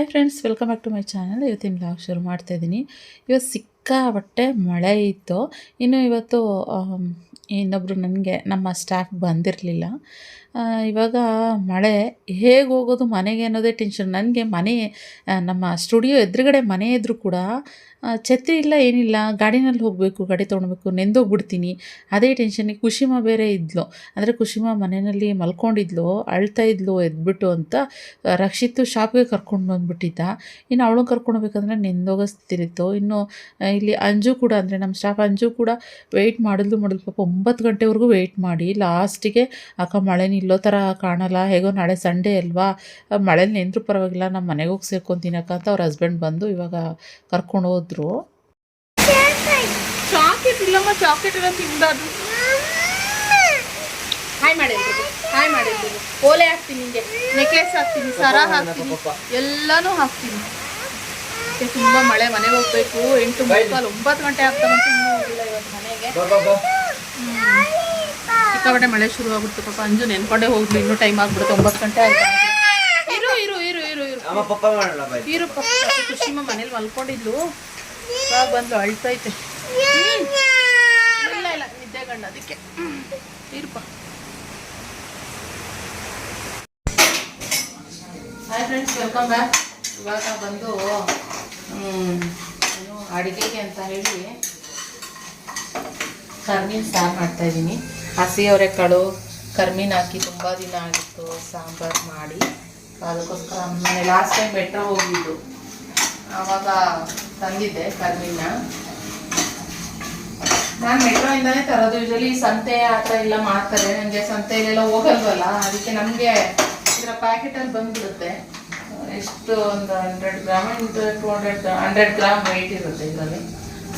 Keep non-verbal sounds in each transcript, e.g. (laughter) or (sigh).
Hi friends welcome back to my channel. ಇವತ್ತಿನ blog ಶುರು ಮಾಡ್ತಾ ಇವತ್ತು ಇವತ್ತು ಸಿಕ್ಕಾಪಟ್ಟೆ ಮಳೆ ಇತ್ತು. ಇನ್ನು ಇವತ್ತು ಇನ್ನೊಬ್ಬರು ನನಗೆ ನಮ್ಮ ಸ್ಟಾಫ್ ಬಂದಿರಲಿಲ್ಲ. ಇವಾಗ ಮಳೆ ಹೇಗೆ ಹೋಗೋದು ಮನೆಗೆ ಅನ್ನೋದೇ ಟೆನ್ಷನ್ ನನಗೆ ಮನೆ ನಮ್ಮ ಸ್ಟುಡಿಯೋ ಎದುರುಗಡೆ ಮನೆ ಇದ್ದರೂ ಕೂಡ ಛತ್ರಿ ಇಲ್ಲ, ಏನಿಲ್ಲ. ಗಾಡಿನಲ್ಲಿ ಹೋಗಬೇಕು, ಗಾಡಿ ತೊಗೊಳ್ಬೇಕು, ನೆಂದೋಗ್ಬಿಡ್ತೀನಿ. ಅದೇ ಟೆನ್ಷನ್ನಿಗೆ ಕುಶಿಮ ಬೇರೆ ಇದ್ಲು. ಅಂದರೆ ಕುಶಿಮ ಮನೆಯಲ್ಲಿ ಮಲ್ಕೊಂಡಿದ್ಲು, ಅಳ್ತಾ ಇದ್ಲು, ಎದ್ಬಿಟ್ಟು ಅಂತ ರಕ್ಷಿತು ಶಾಪ್ಗೆ ಕರ್ಕೊಂಡು ಬಂದುಬಿಟ್ಟಿದ್ದ. ಇನ್ನು ಅವಳು ಕರ್ಕೊಂಡು ಹೋಗ್ಬೇಕಂದ್ರೆ ನೆಂದೋಗೋ ಸ್ಥಿತಿಲಿತ್ತು ಇನ್ನು ಇಲ್ಲಿ ಅಂಜು ಕೂಡ ಅಂದರೆ ನಮ್ಮ ಸ್ಟಾಫ್ ಅಂಜು ಕೂಡ ವೆಯ್ಟ್ ಮಾಡಿದ್ಲು ಮಾಡಿದ್ಲು ಪಾಪ ಒಂಬತ್ತು ಗಂಟೆವರೆಗೂ ವೆಯ್ಟ್ ಮಾಡಿ. ಲಾಸ್ಟಿಗೆ ಅಕ್ಕ ಮಳೆ ನಿಲ್ಲೋ ಥರ ಕಾಣಲ್ಲ ಹೇಗೋ ನಾಳೆ ಸಂಡೇ ಅಲ್ವಾ? ಮಳೆ ನಿಂತರೂ ಪರವಾಗಿಲ್ಲ ನಮ್ಮ ಮನೆಗೆ ಹೋಗಿ ಸೇರ್ಕೊಂತೀನಿ ಅಕ್ಕ ಅಂತ ಅವ್ರ ಹಸ್ಬೆಂಡ್ ಬಂದು ಇವಾಗ ಕರ್ಕೊಂಡು ಹೋದ್ರು. ಚಾಕ್ಲೇಟ್ ಇಲ್ಲಮ್ಮ ಚಾಕ್ಲೇಟ್ ಎಲ್ಲ ತಿಂದದು ಹಾಯ್ ಮಾಡಿ ಹಾಯ್ ಮಾಡಿ ಓಲೆ ಹಾಕ್ತೀನಿ ನಿಂಗೆ. ನೆಕ್ಲೆಸ್ ಹಾಕ್ತೀನಿ ಸರ ಹಾಕ್ತೀನಿ. ಎಲ್ಲಾನು ಹಾಕ್ತೀನಿ. ಮತ್ತೆ ತುಂಬಾ ಮಳೆ ಮನೆಗೆ ಹೋಗ್ಬೇಕು. ಎಂಟು ಮುಕ್ಕಾಲು ಒಂಬತ್ತು ಗಂಟೆ ಆಗ್ತಾ ಬಂತು ಇನ್ನೂ ಹೋಗಿಲ್ಲ ಇವತ್ತು ಮನೆಗೆ. ಸಿಕ್ಕಾಪಟ್ಟೆ ಮಳೆ ಶುರು ಆಗ್ಬಿಡ್ತು ಪಾಪ ಅಂಜು ನೆನ್ಕೊಂಡೆ ಹೋಗ್ಲಿ ಇನ್ನೂ ಟೈಮ್ ಆಗ್ಬಿಡುತ್ತೆ ಒಂಬತ್ತು ಗಂಟೆ ಆಯ್ತು. ಇರು ಇರು ಇರು ಇರು ಇರು. ಪಪ್ಪ ಇರು ಪಾಪ ಖುಷಿಮ ಮನೇಲಿ ಮಲ್ಕೊಂಡಿದ್ಲು. ಇವಾಗ ಬಂದು ಅಳ್ತೈತೆ. ಇಲ್ಲ ಇಲ್ಲ ನಿದ್ದೆ ಗಂಡ ಅದಕ್ಕೆ. ಇರುಪ್ಪ ಹಾಯ್ ಫ್ರೆಂಡ್ಸ್ ವೆಲ್ಕಮ್ ಬ್ಯಾಕ್ ಇವಾಗ ಬಂದು ಅಡುಗೆಗೆ ಅಂತ ಹೇಳಿ ಕರ್ಮೀನ್ ಸಾರು ಮಾಡ್ತಾ ಇದ್ದೀನಿ. ಹಸಿ ಅವರೆಕಾಳು, ಕರ್ಮೀನ್ ಹಾಕಿ ತುಂಬ ದಿನ ಆಗಿತ್ತು, ಸಾಂಬಾರು ಮಾಡಿ. ಅದಕ್ಕೋಸ್ಕರ ಮೊನ್ನೆ ಲಾಸ್ಟ್ ಟೈಮ್ ಬೆಟ್ರ ಹೋಗಿದ್ದು. ಆವಾಗ ತಂದಿದ್ದೆ ಕರ್ಮೀನ. ನಾನು ಮೆಟ್ರೋಯಿಂದಾನೇ ತರೋದು. ಯೂಶಲಿ ಸಂತೆ ಆ ಥರ ಎಲ್ಲ ಮಾಡ್ತಾರೆ. ನನಗೆ ಸಂತೆಯಲ್ಲೆಲ್ಲ ಹೋಗಲ್ವಲ್ಲ? ಅದಕ್ಕೆ ನಮಗೆ ಇದರ ಪ್ಯಾಕೆಟಲ್ಲಿ ಬಂದ್ಬಿಡುತ್ತೆ. ಎಷ್ಟು ಒಂದು hundred gram two hundred hundred gram weight ಇರುತ್ತೆ ಇದರಲ್ಲಿ.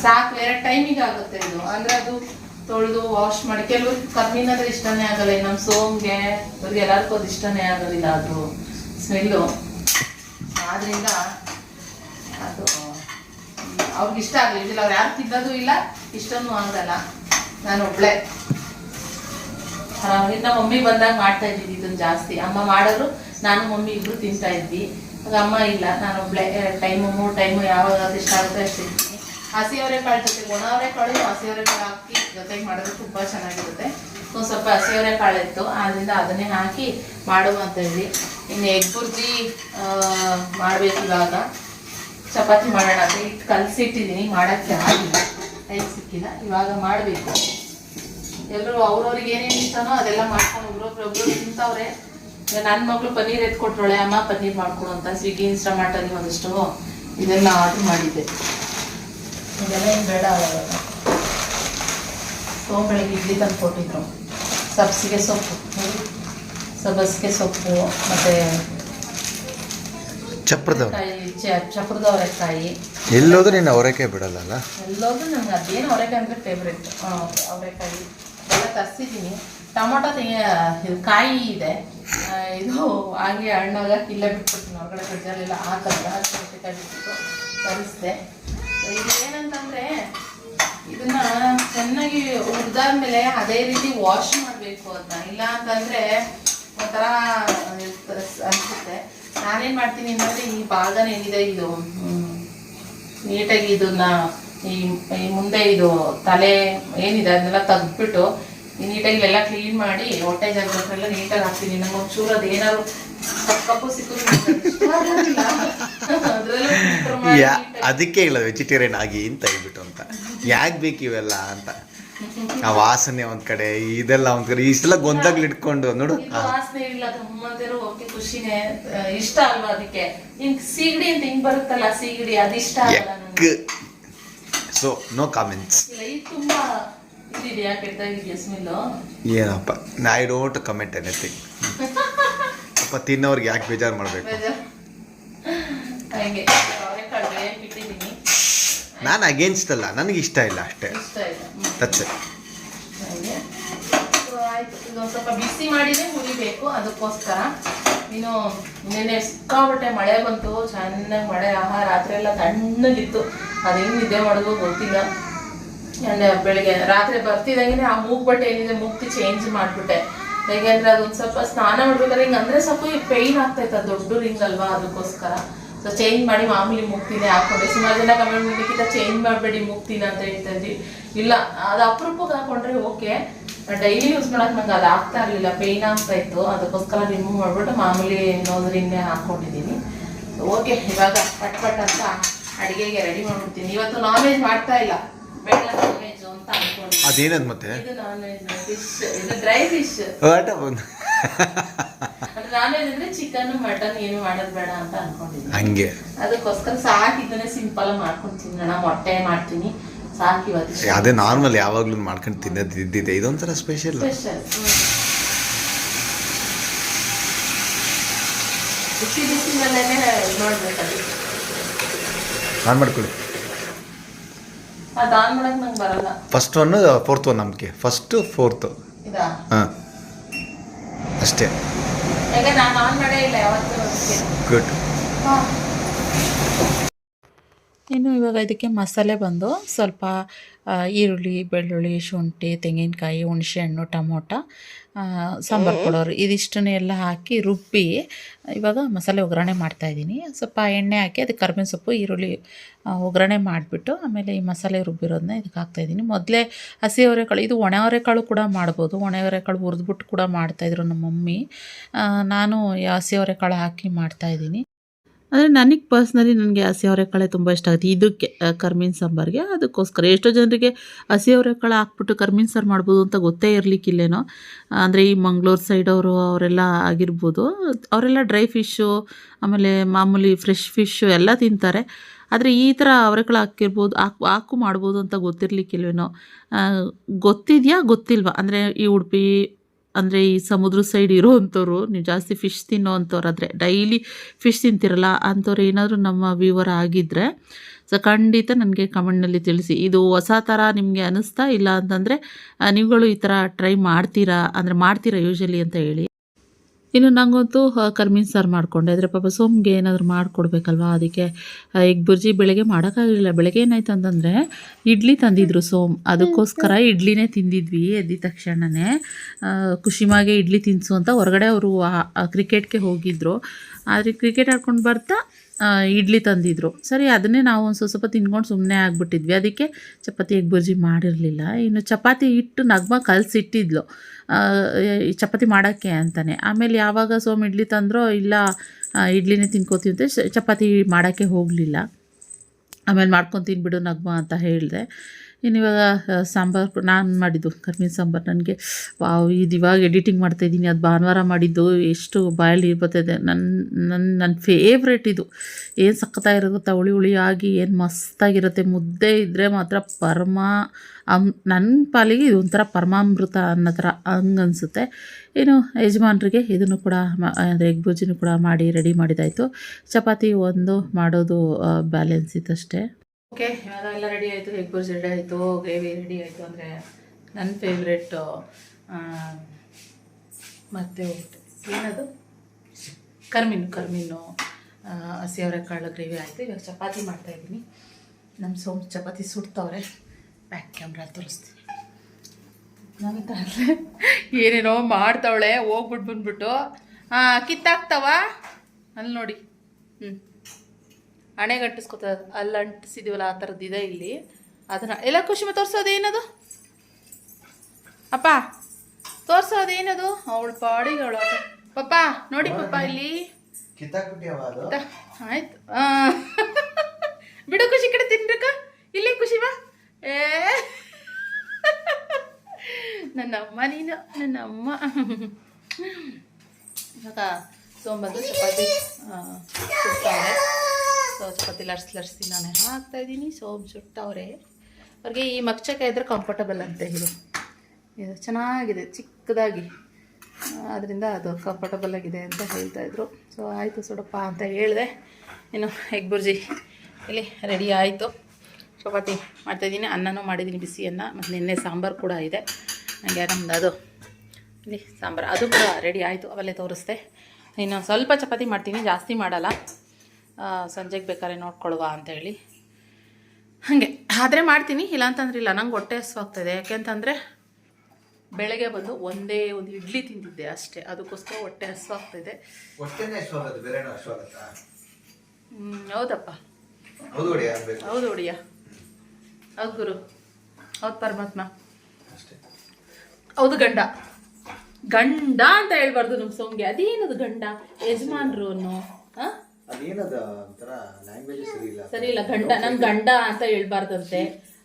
ಸಾಕು, ಎರಡು ಟೈಮಿಗೆ ಆಗುತ್ತೆ ಇದು. ಅಂದರೆ ಅದು ತೊಳೆದು ವಾಶ್ ಮಾಡಿ, ಕೆಲವರು ಕಮ್ಮಿನಾದ್ರೆ ಇಷ್ಟನೇ ಆಗಲ್ಲ ನಮ್ಮ ಸೋಮ್ಗೆ ಅವ್ರಿಗೆ ಎಲ್ಲರಿಗೂ ಅದು ಇಷ್ಟನೇ ಆಗೋದಿಲ್ಲ ಅದು ಸ್ಮೆಲ್ಲು ಆದ್ರಿಂದ ಅದು, ಅವ್ರಿಗೆ ಇಷ್ಟ ಆಗಲಿಲ್ಲ ಅವ್ರು ಯಾರು ತಿನ್ನೋದು ಇಲ್ಲ ಇಷ್ಟನೂ ಆಗಲ್ಲ. ನಾನು ಒಬ್ಳೆ. ಇನ್ನು ಮಮ್ಮಿ ಬಂದಾಗ ಮಾಡ್ತಾ ಇದ್ದಿದ್ದು ಇದನ್ನ ಜಾಸ್ತಿ. ಅಮ್ಮ ಮಾಡೋರು, ನಾನು ಮಮ್ಮಿ ಇಬ್ರು ತಿಂತಾ ಇದ್ವಿ. ಅಮ್ಮ ಇಲ್ಲ, ನಾನು ಟೈಮು ಮೂರು ಟೈಮು ಯಾವಾಗ ಇಷ್ಟ ಆಗುತ್ತೆ ಅಷ್ಟು. ತಿಂತೀನಿ ಹಸಿ ಅವರೆಕಾಳು ಜೊತೆ ಒಣ ಅವರೆಕಾಳು ಹಸಿ ಅವರೆಕಾಳು ಹಾಕಿ ಜೊತೆಗೆ ಮಾಡಿದ್ರೆ ತುಂಬ ಚೆನ್ನಾಗಿರುತ್ತೆ. ಒಂದು ಸ್ವಲ್ಪ ಹಸಿ ಅವರೆಕಾಳು ಇತ್ತು ಆದ್ದರಿಂದ ಅದನ್ನೇ ಹಾಕಿ ಅಂತ ಹೇಳಿ. ಇನ್ನು ಎಗ್ ಬುರ್ಜಿ ಮಾಡಬೇಕು ಇವಾಗ ಚಪಾತಿ ಮಾಡೋಣ ಅಂತ ಇಟ್ಟು ಕಲಸಿಟ್ಟಿದ್ದೀನಿ, ಮಾಡೋಕ್ಕೆ ಆಗಿಲ್ಲ. ಟೈಮ್ ಸಿಕ್ಕಿಲ್ಲ, ಇವಾಗ ಮಾಡಬೇಕು. ಎಲ್ಲರೂ ಅವ್ರವ್ರಿಗೆ ಏನೇನು ಇಷ್ಟನೋ ಅದೆಲ್ಲ ಮಾಡ್ಕೊಂಡು ಒಬ್ರೊಬ್ರೊಬ್ರು ತಿಂತವ್ರೆ. ನನ್ನ ಮಗಳು ಪನ್ನೀರ್ ಎತ್ಕೊಟ್ರೊಳೆ ಅಮ್ಮ ಪನ್ನೀರ್ ಮಾಡ್ಕೊಡು ಅಂತ ಸ್ವಿಗ್ಗಿ ಇನ್ಸ್ಟಾಮಾರ್ಟಲ್ಲಿ ಒಂದಷ್ಟು ಇದನ್ನ ಆರ್ಡರ್ ಮಾಡಿದ್ದೆ. ಇದೆಲ್ಲ ಏನು ಬೇಡ ಸೋಮ್ ಬೆಳಗ್ಗೆ ಇಡ್ಲಿ ತಂದು ಕೊಟ್ಟಿದ್ರು. ಸಬ್ಸಿಗೆ ಸೊಪ್ಪು. ಸಬ್ಬಸಿಗೆ ಸೊಪ್ಪು ಮತ್ತು ಚಪ್ರದವ್ರು. ಚಪ್ರದ ಅವರೆಕಾಯಿ ಎಲ್ಲೋದ್ರು ನೀನು ಅವರೇಕೆ ಬಿಡಲ್ಲ ಎಲ್ಲೋದು ನಂಗೆ ಅದೇನು ಅವರೆಕಾಯಿ ಅಂದರೆ ಫೇವ್ರೆಟ್ ಅವರೆಕಾಯಿ. ಎಲ್ಲ ತರಿಸಿದ್ದೀನಿ. ಟೊಮೊಟೊ ತೆಂಗಿ ಇದು ಕಾಯಿ ಇದೆ. ಇದು ಹಾಗೆ ಹಣ್ಣಾಗ ಇಲ್ಲೇ ಬಿಟ್ಬಿಡ್ತೀನಿ ಹೊರಗಡೆ ಫ್ರಿಡ್ಜಲ್ಲೆಲ್ಲ ಹಾಕಲ್ಲ ಸೌತೆಕಾಯಿ ಬಿಟ್ಬಿಟ್ಟು ತರಿಸ್ದೆ. ಇದು ಏನಂತಂದರೆ ಇದನ್ನ ಚೆನ್ನಾಗಿ ಹುರಿದಾದ್ಮೇಲೆ ಅದೇ ರೀತಿ ವಾಶ್ ಮಾಡಬೇಕು ಅದನ್ನ ಇಲ್ಲ ಅಂತಂದರೆ ಒಂಥರ ಅನಿಸುತ್ತೆ. ನಾನೇನು ಮಾಡ್ತೀನಿ ಅಂದರೆ ಈ ಭಾಗನ ಏನಿದೆ, ಇದು ನೀಟಾಗಿ ಇದನ್ನ ಈ ಮುಂದೆ ಇದು ತಲೆ ಏನಿದೆ ಅದನ್ನೆಲ್ಲ ತೆಗ್ದ್ಬಿಟ್ಟು ನೀಟಾಗಿ ಎಲ್ಲ ಕ್ಲೀನ್ ಮಾಡಿ ಹೊಟ್ಟೆ ಜಾಗದಲ್ಲ ನೀಟಾಗಿ ಹಾಕ್ತೀನಿ. ನಂಗೆ ಒಂಚೂರು ಅದೇನಾದ್ರು ಕಪ್ಪು ಯಾ ಅದಕ್ಕೆ ಇಲ್ಲ ವೆಜಿಟೇರಿಯನ್ ಆಗಿ ಅಂತ ಹೇಳ್ಬಿಟ್ಟು ಅಂತ. ಯಾಕೆ ಬೇಕು ಇವೆಲ್ಲ ಅಂತ. ಆ ವಾಸನೆ ಒಂದ್ ಕಡೆ ಇದೆಲ್ಲ ಒಂದ್ ಕಡೆ ಇಷ್ಟೆಲ್ಲ ಗೊಂದಾಗ್ಲಿ ಇಟ್ಕೊಂಡು ನೋಡು. ವಾಸನೆ ಇಲ್ಲ ತಮ್ಮಂದಿರು ಓಕೆ ಖುಷಿನೇ ಇಷ್ಟ ಅಲ್ವಾ ಅದಕ್ಕೆ? ಹಿಂಗ್ ಸೀಗಡಿ ಅಂತ ಹಿಂಗ್ ಬರುತ್ತಲ್ಲ ಸೀಗಡಿ ಅದಿಷ್ಟ ಸೊ ನೋ ಕಾಮೆಂಟ್ಸ್ ಕೆಟ್ಟದಾಗಿದೆಯಾ ಸ್ಮೆಲ್ಲು ಏನಪ್ಪ ಐ ಡೋಂಟ್ ಕಮೆಂಟ್ ಎನಿಥಿಂಗ್ ಅಪ್ಪ ತಿನ್ನೋರ್ಗೆ ಯಾಕೆ ಬೇಜಾರು ಮಾಡಬೇಕು? ಹಂಗೆ. ಅವರೆಕಾಳು ಬೇಯಕ್ಕೆ ಇಟ್ಟಿದ್ದೀನಿ ನಾನು ಅಗೇನ್ಸ್ಟ್ ಅಲ್ಲ ನನಗೆ ಇಷ್ಟ ಇಲ್ಲ ಅಷ್ಟೇ. ಇಷ್ಟ ಇಲ್ಲ. ಹ್ಮ್. ತಚ್ಚೆ ಹಾಗೆ. ಆಯ್ತು. ಇದೊಂದು ಸ್ವಲ್ಪ ಬಿಸಿ ಮಾಡಿದ್ರೆ ಹುರಿಬೇಕು ಅದಕ್ಕೋಸ್ಕರ ಇನ್ನು ನಿನ್ನೆ ಸಿಕ್ಕಾಪಟ್ಟೆ ಮಳೆ ಬಂತು ಚೆನ್ನಾಗಿ ಮಳೆ ಆಹಾರ ರಾತ್ರಿ ಎಲ್ಲ ತಣ್ಣಗಿತ್ತು. ಅದು ಹೆಂಗ್ ನಿದ್ದೆ ಮಾಡೋದು ಗೊತ್ತಿಲ್ಲ. ಅಂದ್ರೆ ಬೆಳಿಗ್ಗೆ ರಾತ್ರಿ ಬರ್ತಿದಂಗೆ ಆ ಮೂಗ್ ಬಟ್ಟೆ ಏನಿದೆ ಮೂಗ್ತಿ ಚೇಂಜ್ ಮಾಡ್ಬಿಟ್ಟೆ. ಯಾಕೆಂದ್ರೆ ಅದೊಂದು ಸ್ವಲ್ಪ ಸ್ನಾನ ಮಾಡ್ಬೇಕಾದ್ರೆ ಹಿಂಗೆ ಅಂದ್ರೆ ಸ್ವಲ್ಪ ಪೇಯ್ನ್ ಆಗ್ತೈತೆ, ಅದು ದೊಡ್ಡ ರಿಂಗ್ ಅಲ್ವಾ ಅದಕ್ಕೋಸ್ಕರ. ಸೊ ಚೇಂಜ್ ಮಾಡಿ ಮಾಮೂಲಿ ಮುಗ್ತಿನೇ ಹಾಕೊಂಡೆ. ಸುಮಾರು ಜನ ಕಮೆಂಟ್ ಮಾಡಿಕ್ಕಿಂತ ಚೇಂಜ್ ಮಾಡಬೇಡಿ ಮುಗ್ತಿನ ಅಂತ ಹೇಳ್ತಾ ಇಲ್ಲ, ಅದು ಅಪರೂಪಕ್ಕೆ ಹಾಕೊಂಡ್ರೆ ಓಕೆ ಡೈಲಿ ಯೂಸ್ ಮಾಡಕ್ ನಂಗೆ ಅದು ಆಗ್ತಾ ಇರಲಿಲ್ಲ. ಪೇಯ್ನ್ ಆಗ್ತಾ ಇತ್ತು. ಅದಕ್ಕೋಸ್ಕರ ರಿಮೂವ್ ಮಾಡ್ಬಿಟ್ಟು ಮಾಮೂಲಿ ನೋದ್ರಿಂದೇ ಹಾಕೊಂಡಿದ್ದೀನಿ. ಓಕೆ ಇವಾಗ ಪಟ್ ಪಟ್ ಅಂತ ಅಡಿಗೆಗೆ ರೆಡಿ ಮಾಡ್ಬಿಡ್ತೀನಿ. ಇವತ್ತು ನಾನ್ ವೆಜ್ ಮಾಡ್ತಾ ಇಲ್ಲ. ಬೇಡ ನಾನ್ ವೆಜ್ ಅಂತ ಅನ್ಕೊಂಡು ಅದೇನದು ಮತ್ತೆ? ಇದು ನಾನ್ ವೆಜ್ ಫಿಶ್ ಇದು ಡ್ರೈ ಫಿಶ್ ಆಟ ಬಂದು ಅಂದ್ರೆ ನಾನ್ ವೆಜ್ ಅಂದ್ರೆ ಚಿಕನ್ ಮಟನ್ ಏನು ಮಾಡೋದು ಬೇಡ ಅಂತ ಅನ್ಕೊಂಡಿದ್ದೀನಿ. ಹಂಗೆ. ಅದಕ್ಕೋಸ್ಕರ ಸಾಕು ಇದನ್ನೇ ಸಿಂಪಲ್ ಆಗಿ ಮಾಡ್ಕೊಂಡು ತಿನ್ನೋಣ. ಮೊಟ್ಟೆ ಮಾಡ್ತೀನಿ. ಸಾಕು ಇವತ್ತು. ಅದೇ ನಾರ್ಮಲ್ ಯಾವಾಗ್ಲೂ ಮಾಡ್ಕೊಂಡು ತಿನ್ನೋದು ಇದ್ದಿದೆ ಇದೊಂಥರ ಸ್ಪೆಷಲ್ ಸ್ಪೆಷಲ್ ಬಿಸಿ ನೋಡ್ಬೇಕದು. ನಾನು ಮಾಡ್ಕೊಳ್ಳಿ. ಅದು ಆನ್ ಮಾಡಕ್ ನಂಗೆ ಬರಲ್ಲ. ಫಸ್ಟ್ ಒನ್ ಫೋರ್ತ್ ಒನ್ ನಮಗೆ. ಫಸ್ಟು ಫೋರ್ತ್ ಇದಾ? ಹಾಂ. ಅಷ್ಟೇ. ಯಾಕೆ ನಾನು ಆನ್ ಮಾಡೇ ಇಲ್ಲ ಯಾವತ್ತೂ ಗುಡ್ ಹಾ. ಇನ್ನು ಇವಾಗ ಇದಕ್ಕೆ ಮಸಾಲೆ ಬಂದು ಸ್ವಲ್ಪ ಈರುಳ್ಳಿ, ಬೆಳ್ಳುಳ್ಳಿ, ಶುಂಠಿ, ತೆಂಗಿನಕಾಯಿ ಹುಣಸೆಹಣ್ಣು ಟೊಮೊಟೊ ಸಾಂಬಾರು ಕೊಡೋರು. ಇದಿಷ್ಟನ್ನೇ ಎಲ್ಲ ಹಾಕಿ ರುಬ್ಬಿ, ಇವಾಗ ಮಸಾಲೆ ಒಗ್ಗರಣೆ ಮಾಡ್ತಾಯಿದ್ದೀನಿ ಸ್ವಲ್ಪ ಎಣ್ಣೆ ಹಾಕಿ ಅದಕ್ಕೆ ಕರ್ಬೇವಿನ ಸೊಪ್ಪು, ಈರುಳ್ಳಿ ಒಗ್ಗರಣೆ ಮಾಡಿಬಿಟ್ಟು ಆಮೇಲೆ ಈ ಮಸಾಲೆ ರುಬ್ಬಿರೋದನ್ನ ಇದಕ್ಕೆ ಹಾಕ್ತಾಯಿದ್ದೀನಿ ಮೊದಲೇ ಹಸಿ ಅವರೆಕಾಳು ಇದು ಒಣ ಅವರೆಕಾಳು ಕೂಡ ಮಾಡ್ಬೋದು. ಒಣ ಅವರೆಕಾಳು ಹುರಿದ್ಬಿಟ್ಟು ಕೂಡ ಮಾಡ್ತಾಯಿದ್ರು ನಮ್ಮ ಮಮ್ಮಿ. ನಾನು ಹಸಿ ಅವರೆಕಾಳು ಹಾಕಿ ಮಾಡ್ತಾಯಿದ್ದೀನಿ ಅಂದರೆ ನನಗೆ ಪರ್ಸ್ನಲಿ ನನಗೆ ಹಸಿ ಅವರೆಕಾಳೆ ತುಂಬ ಇಷ್ಟ ಆಗುತ್ತೆ. ಇದಕ್ಕೆ ಕರ್ಮೀನ್ ಸಾಂಬಾರಿಗೆ. ಅದಕ್ಕೋಸ್ಕರ ಎಷ್ಟೋ ಜನರಿಗೆ ಹಸಿ ಅವರೆಕಾಳು ಹಾಕ್ಬಿಟ್ಟು ಕರ್ಮೀನ್ ಸಾರು ಮಾಡ್ಬೋದು ಅಂತ ಗೊತ್ತೇ ಇರಲಿಕ್ಕಿಲ್ಲೇನೋ. ಅಂದರೆ ಈ ಮಂಗ್ಳೂರು ಸೈಡವರು ಅವರೆಲ್ಲ ಆಗಿರ್ಬೋದು. ಅವರೆಲ್ಲ ಡ್ರೈ ಫಿಶ್ಶು ಆಮೇಲೆ ಮಾಮೂಲಿ ಫ್ರೆಶ್ ಫಿಶ್ಶು ಎಲ್ಲ ತಿಂತಾರೆ. ಆದರೆ ಈ ಥರ ಅವರೆಕಾಳು ಹಾಕಿರ್ಬೋದು, ಹಾಕು ಹಾಕು ಮಾಡ್ಬೋದು ಅಂತ ಗೊತ್ತಿರಲಿಕ್ಕಿಲ್ವೇನೋ. ಗೊತ್ತಿದೆಯಾ, ಗೊತ್ತಿಲ್ವಾ? ಅಂದರೆ ಈ ಉಡುಪಿ ಅಂದರೆ ಈ ಸಮುದ್ರ ಸೈಡ್ ಇರೋವಂಥವ್ರು, ನೀವು ಜಾಸ್ತಿ ಫಿಶ್ ತಿನ್ನೋ ಅಂಥವ್ರಾದರೆ ಡೈಲಿ ಫಿಶ್ ತಿಂತಿರಲ್ಲ ಅಂಥವ್ರು ಏನಾದರೂ ನಮ್ಮ ವ್ಯೂವರ್ ಆಗಿದ್ದರೆ ಸೊ ಖಂಡಿತ ನನಗೆ ಕಮೆಂಟ್ನಲ್ಲಿ ತಿಳಿಸಿ. ಇದು ಹೊಸ ಥರ ನಿಮಗೆ ಅನ್ನಿಸ್ತಾ ಇಲ್ಲ ಅಂತಂದರೆ ನೀವುಗಳು ಈ ಥರ ಟ್ರೈ ಮಾಡ್ತೀರಾ, ಅಂದರೆ ಮಾಡ್ತೀರಾ ಯೂಶಲಿ ಅಂತ ಹೇಳಿ. ಇನ್ನು ನನಗಂತೂ ಕರ್ಮೀನ್ ಸಾರು ಮಾಡಿಕೊಂಡೆ. ಆದರೆ ಪಾಪ ಸೋಮ್ಗೆ ಏನಾದರೂ ಮಾಡಿಕೊಡ್ಬೇಕಲ್ವಾ? ಅದಕ್ಕೆ ಎಗ್ ಬುರ್ಜಿ ಬೆಳಗ್ಗೆ ಮಾಡೋಕ್ಕಾಗಲಿಲ್ಲ. ಬೆಳಗ್ಗೆ ಏನಾಯ್ತು ಅಂತಂದರೆ ಇಡ್ಲಿ ತಂದಿದ್ರು ಸೋಮ್. ಅದಕ್ಕೋಸ್ಕರ ಇಡ್ಲಿನೇ ತಿಂದಿದ್ವಿ ಎದ್ದಿದ ತಕ್ಷಣವೇ ಖುಷಿಮಾಗೆ ಇಡ್ಲಿ ತಿನ್ನಿಸು ಅಂತ ಹೊರಗಡೆ ಅವರು ಕ್ರಿಕೆಟ್ಗೆ ಹೋಗಿದ್ದರು ಆದರೆ ಕ್ರಿಕೆಟ್ ಆಡ್ಕೊಂಡು ಬರ್ತಾ ಇಡ್ಲಿ ತಂದಿದ್ರು. ಸರಿ, ಅದನ್ನೇ ನಾವು ಒಂದು ಸ್ವಲ್ಪ ತಿನ್ಕೊಂಡು ಸುಮ್ಮನೆ ಆಗಿಬಿಟ್ಟಿದ್ವಿ. ಅದಕ್ಕೆ ಚಪಾತಿ ಎಗ್ ಬುರ್ಜಿ ಮಾಡಿರಲಿಲ್ಲ. ಇನ್ನು ಚಪಾತಿ ಇಟ್ಟು ನಗ್ಮ ಕಲಸಿಟ್ಟಿದ್ಲು. ಚಪಾತಿ ಮಾಡೋಕ್ಕೆ ಅಂತಾನೆ. ಆಮೇಲೆ ಯಾವಾಗ ಸೋಮ್ ಇಡ್ಲಿ ತಂದ್ರೋ ಇಲ್ಲ ಇಡ್ಲಿನೇ ತಿನ್ಕೋತೀವಿ ಅಂತ ಚಪಾತಿ ಮಾಡೋಕ್ಕೆ ಹೋಗಲಿಲ್ಲ. ಆಮೇಲೆ ಮಾಡ್ಕೊಂಡು ತಿನ್ಬಿಡು ನಗ್ಮ ಅಂತ ಹೇಳಿದೆ. ಇನ್ನು ಇವಾಗ ಸಾಂಬಾರು ನಾನು ಮಾಡಿದ್ದು, ಕರ್ಮಿನ ಸಾಂಬಾರು. ನನಗೆ, ವಾವ್, ಇದು ಇವಾಗ ಎಡಿಟಿಂಗ್ ಮಾಡ್ತಾಯಿದ್ದೀನಿ ಅದು ಭಾನುವಾರ ಮಾಡಿದ್ದು, ಎಷ್ಟು ಬಾಯಲ್ಲಿ ಇರ್ಬತ್ತಿದೆ ನನ್ನ ನನ್ನ ನನ್ನ ಫೇವ್ರೇಟ್ ಇದು. ಏನು ಸಖತ್ತಾಗಿರುತ್ತೆ, ಹುಳಿ ಹುಳಿ ಆಗಿ ಏನು ಮಸ್ತಾಗಿರುತ್ತೆ. ಮುದ್ದೆ ಇದ್ದರೆ ಮಾತ್ರ ಪರಮ, ಅಮ್ ನನ್ನ ಪಾಲಿಗೆ ಇದು ಒಂಥರ ಪರಮಾಮೃತ ಅನ್ನೋ ಥರ ಹಂಗೆ ಅನಿಸುತ್ತೆ. ಇನ್ನು ಯಜಮಾನ್ರಿಗೆ ಇದನ್ನು ಕೂಡ ಅಂದರೆ ಎಗ್ ಬೂಜಿನೂ ಕೂಡ ಮಾಡಿ ರೆಡಿ ಮಾಡಿದಾಯಿತು. ಚಪಾತಿ ಒಂದು ಮಾಡೋದು ಬ್ಯಾಲೆನ್ಸ್ ಇತ್ತಷ್ಟೇ. ಓಕೆ ಇವಾಗ ಎಲ್ಲ ರೆಡಿ ಆಯಿತು ಎಗ್ ಬುರ್ಜಿ ರೆಡಿ ಆಯಿತು, ಗ್ರೇವಿ ರೆಡಿ ಆಯಿತು ಅಂದರೆ ನನ್ನ ಫೇವ್ರೆಟ್ಟು ಮತ್ತು ಏನದು? ಕರ್ಮೀನು ಕರ್ಮೀನು ಹಸಿ ಅವರೆಕಾಳು ಗ್ರೇವಿ ಆಯಿತು. ಇವಾಗ ಚಪಾತಿ ಮಾಡ್ತಾಯಿದ್ದೀನಿ ನಮ್ಮ ಸೋಮ್ ಚಪಾತಿ ಸುಡ್ತವ್ರೆ. ಬ್ಯಾಕ್ ಕ್ಯಾಮ್ರಾ ತೋರಿಸ್ತೀನಿ. ನನಗೆ ಏನೇನೋ ಮಾಡ್ತಾವಳೆ ಹೋಗ್ಬಿಟ್ಟು ಬಂದ್ಬಿಟ್ಟು. ಹಾಂ ಕಿತ್ತಾಕ್ತವ? ಅಲ್ಲಿ ನೋಡಿ. ಹ್ಞೂ ಹಣೆಗೆ ಅಂಟಿಸ್ಕೊತ ಅಲ್ಲಿ ಅಂಟಿಸಿದೀವಲ್ಲ ಆ ಥರದ್ದು ಇದೆ ಇಲ್ಲಿ. ಅದನ್ನ ಎಲ್ಲ ಖುಷಿ ತೋರಿಸೋದು ಏನದು ಅಪ್ಪ ತೋರಿಸೋದು ಏನದು ಅವಳು ಪಾಡಿಗೆ ಅವಳು ಪಪ್ಪ ನೋಡಿ ಪಪ್ಪ ಇಲ್ಲಿ. ಆಯ್ತು. ಬಿಡು ಖುಷಿ ಕಡೆ ತಿನ್ಬೇಕ. ಇಲ್ಲಿ ಖುಷಿ ಬಾ. ಏ. ನನ್ನ ಅಮ್ಮ ನೀನು ನನ್ನ ಅಮ್ಮ ಇವಾಗ ಸೋಂಬಂದು ಚಪಾತಿ ಆ, ಸುಡ್ತಾವ್ರೆ ಸೊ ಚಪಾತಿ ಲರ್ಸ್ ಲರ್ಸಿ ನಾನು. ಹಾಕ್ತಾ ಇದ್ದೀನಿ. ಸೋಮ್ ಸುಟ್ಟವ್ರೆ ಅವ್ರಿಗೆ ಈ ಮಕ್ಚಕಾಯಿ ಇದ್ರೆ ಕಂಫರ್ಟಬಲ್ ಅಂತೆ ಇದು ಇದು ಚೆನ್ನಾಗಿದೆ, ಚಿಕ್ಕದಾಗಿ. ಅದರಿಂದ ಅದು ಕಂಫರ್ಟಬಲ್ ಆಗಿದೆ ಅಂತ ಹೇಳ್ತಾಯಿದ್ರು ಸೊ ಆಯಿತು ಸುಡಪ್ಪ ಅಂತ ಹೇಳಿದೆ. ಇನ್ನು ಎಗ್ ಬುರ್ಜಿ ಇಲ್ಲಿ ರೆಡಿ ಆಯಿತು. ಚಪಾತಿ ಮಾಡ್ತಾಯಿದ್ದೀನಿ ಅನ್ನನೂ ಮಾಡಿದ್ದೀನಿ, ಬಿಸಿ ಅನ್ನ. ಮತ್ತು ನಿನ್ನೆ ಸಾಂಬಾರು ಕೂಡ ಇದೆ. ನನಗೆ ನಮ್ದು ಅದು, ಇಲ್ಲಿ ಸಾಂಬಾರು. ಅದು ಕೂಡ ರೆಡಿ ಆಯಿತು. ಅವಲ್ಲೇ ತೋರಿಸ್ದೆ. ಇನ್ನು ಸ್ವಲ್ಪ ಚಪಾತಿ ಮಾಡ್ತೀನಿ. ಜಾಸ್ತಿ ಮಾಡಲ್ಲ. ಸಂಜೆಗೆ ಬೇಕಾದ್ರೆ ಅಂತ ಹೇಳಿ. ಹಾಗೆ. ಆದರೆ ಮಾಡ್ತೀನಿ ಇಲ್ಲ ಅಂತಂದ್ರೆ ಇಲ್ಲ ನಂಗೆ ಹೊಟ್ಟೆ ಹಸುವಾಗ್ತದೆ ಯಾಕೆಂತಂದರೆ ಬೆಳಗ್ಗೆ ಬಂದು ಒಂದೇ ಒಂದು ಇಡ್ಲಿ ತಿಂದಿದ್ದೆ ಅಷ್ಟೇ. ಅದಕ್ಕೋಸ್ಕರ ಹೊಟ್ಟೆ ಹಸುವಾಗ್ತಿದೆ ಹ್ಞೂ ಹೌದಪ್ಪ. ಹೌದು ಒಡಿಯ ಹೌದು ಗುರು. ಹೌದು ಪರಮಾತ್ಮ. ಹೌದು ಗಂಡ. ಗಂಡ ಅಂತ ಹೇಳ್ಬಾರ್ದು ನಮ್ಮ ಸೋಂಗೆ ಅದೇನದು ಗಂಡ? ಯಜಮಾನ್ರು ಅನ್ನೋ ಆ? ಅದೇನದ ಒಂಥರ ಲ್ಯಾಂಗ್ವೇಜ್ ಸರಿ ಇಲ್ಲ ಸರಿ ಇಲ್ಲ ಗಂಡ ನನ್ ಗಂಡ ಅಂತ ಹೇಳ್ಬಾರ್ದಂತೆ.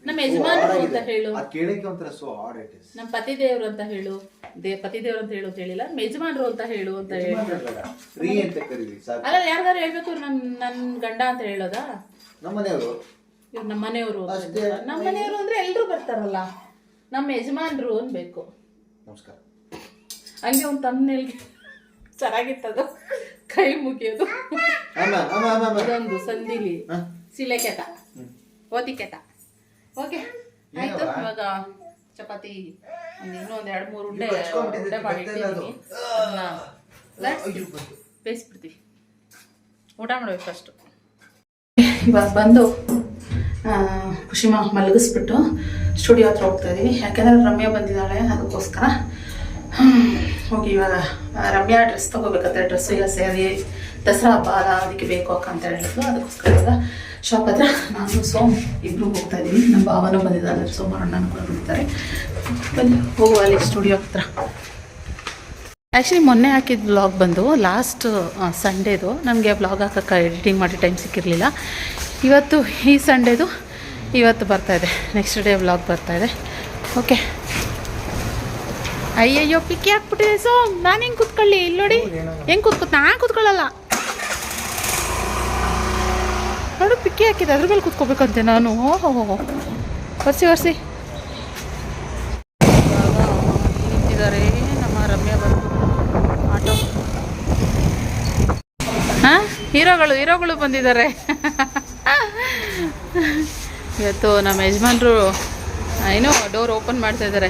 ನಮ್ಮ ಯಜಮಾನ್ರು ಅಂತ ಹೇಳು. ಆ ಕೇಳಕ್ಕೆ ಒಂಥರ ಸೊ ಆಡ್ ಇಟ್ ಇಸ್ ನಮ್ಮ ಪತಿದೇವ್ರು ಅಂತ ಹೇಳು. ದೇ ಪತಿದೇವ್ರು ಅಂತ ಹೇಳು ಅಂತ ಹೇಳಿಲ್ಲ. ನಮ್ಮ ಯಜಮಾನ್ರು ಅಂತ ಹೇಳು ಅಂತ ಹೇಳಿ. ಫ್ರೀ ಅಂತ ಕರೀಲಿ ಸಾಕು. ಅಲ್ಲ ಯಾರ್ದಾರು ಹೇಳ್ಬೇಕು ನನ್ ನನ್ ಗಂಡ ಅಂತ ಹೇಳೋದಾ? ನಮ್ಮ ಮನೆಯವರು. ಇವ್ರು ನಮ್ಮ ಮನೆಯವರು. ನಮ್ಮ ಮನೆಯವರು ಅಂದ್ರೆ ಎಲ್ರು ಬರ್ತಾರಲ್ಲ. ನಮ್ಮ ಯಜಮಾನ್ರು ಅನ್ಬೇಕು. ನಮಸ್ಕಾರ. ಹಂಗೆ ಒಂದು ತಮ್ಮನೇಲ್ಗೆ (laughs) ಚೆನ್ನಾಗಿತ್ತದು. ಕೈ ಮುಗಿಯೋದು. ಅದೊಂದು ಸಂದಿಲಿ? ಸಿಲೆಕೆತ ಓತಿಕೆತ ಓಕೆ ಆಯ್ತು ಇವಾಗ ಚಪಾತಿ ಒಂದು ಇನ್ನೂ ಒಂದು ಎರಡು ಮೂರು ಉಂಡೆ ಉಂಡೆ ಮಾಡಿ ಬೇಯಿಸ್ಬಿಡ್ತೀವಿ. ಊಟ ಮಾಡ್ಬೇಕು ಫಸ್ಟು ಇವಾಗ ಬಂದು ಖುಷಿ ಖುಷಿಮ ಮಲಗಿಸ್ಬಿಟ್ಟು ಸ್ಟುಡಿಯೋ ಹತ್ರ ಹೋಗ್ತಾ ಇದ್ದೀವಿ ಯಾಕೆಂದರೆ ರಮ್ಯಾ ಬಂದಿದ್ದಾಳೆ ಅದಕ್ಕೋಸ್ಕರ. ಹೋಗಿ ಇವಾಗ ರಮ್ಯಾ ಡ್ರೆಸ್ ತೊಗೋಬೇಕಂತೆ ಡ್ರೆಸ್ಸು ಎಲ್ಲ ಸೇರಿ ದಸರಾ ಹಬ್ಬ ಅಲ್ಲ ಅದಕ್ಕೆ ಬೇಕು ಅಕ್ಕ ಅಂತ ಹೇಳಿದ್ರು. ಅದಕ್ಕೋಸ್ಕರ ಇವಾಗ ಶಾಪ್ ಹತ್ರ ನಾನು ಸೋಮ್ ಇಬ್ಬರು ಹೋಗ್ತಾ ಇದ್ದೀವಿ. ನಮ್ಮ ಭಾವನೂ ಬಂದಿದ್ದಾರೆ ಸೋಮವಾರ ಅಣ್ಣನ ಕೂಡ ಬಂದಿದ್ದಾರೆ. ಬನ್ನಿ, ಹೋಗುವ ಅಲ್ಲಿ ಸ್ಟುಡಿಯೋ ಹತ್ರ. ಆ್ಯಕ್ಚುಲಿ ಮೊನ್ನೆ ಹಾಕಿದ ಬ್ಲಾಗ್ ಬಂದು ಲಾಸ್ಟ್ ಸಂಡೇದು ನಮಗೆ ಬ್ಲಾಗ್ ಹಾಕೋಕ್ಕೆ ಎಡಿಟಿಂಗ್ ಮಾಡಿ ಟೈಮ್ ಸಿಕ್ಕಿರಲಿಲ್ಲ. ಇವತ್ತು ಈ ಸಂಡೇದು ಇವತ್ತು ಬರ್ತಾಯಿದೆ ನೆಕ್ಸ್ಟ್ ಡೇ ಬ್ಲಾಗ್ ಬರ್ತಾಯಿದೆ ಓಕೆ ಅಯ್ಯಯ್ಯೋ ಪಿಕ್ಕಿ ಹಾಕ್ಬಿಟ್ಟಿದೆ. ಸೊ ನಾನು ಹೆಂಗೆ ಕೂತ್ಕೊಳ್ಳಿ? ಇಲ್ಲಿ ನೋಡಿ. ಹೆಂಗೆ ಕೂತ್ಕೊತ್ ನಾನು ಕೂತ್ಕೊಳ್ಳಲ್ಲ. ನೋಡು ಪಿಕ್ಕಿ ಹಾಕಿದೆ. ಅದ್ರ ಮೇಲೆ ಕೂತ್ಕೋಬೇಕಂತೆ ನಾನು. ಓಹೋ ಒರ್ಸಿ ಒರ್ಸಿ. ನಿಂತಿದ್ದಾರೆ. ನಮ್ಮ ರಮ್ಯ ಬಂದು ಆಟೋ. ಹಾಂ? ಹೀರೋಗಳು ಹೀರೋಗಳು ಬಂದಿದ್ದಾರೆ. ಇವತ್ತು ನಮ್ಮ ಯಜಮಾನ್ರು ಏನೋ ಡೋರ್ ಓಪನ್ ಮಾಡ್ತಾ ಇದ್ದಾರೆ.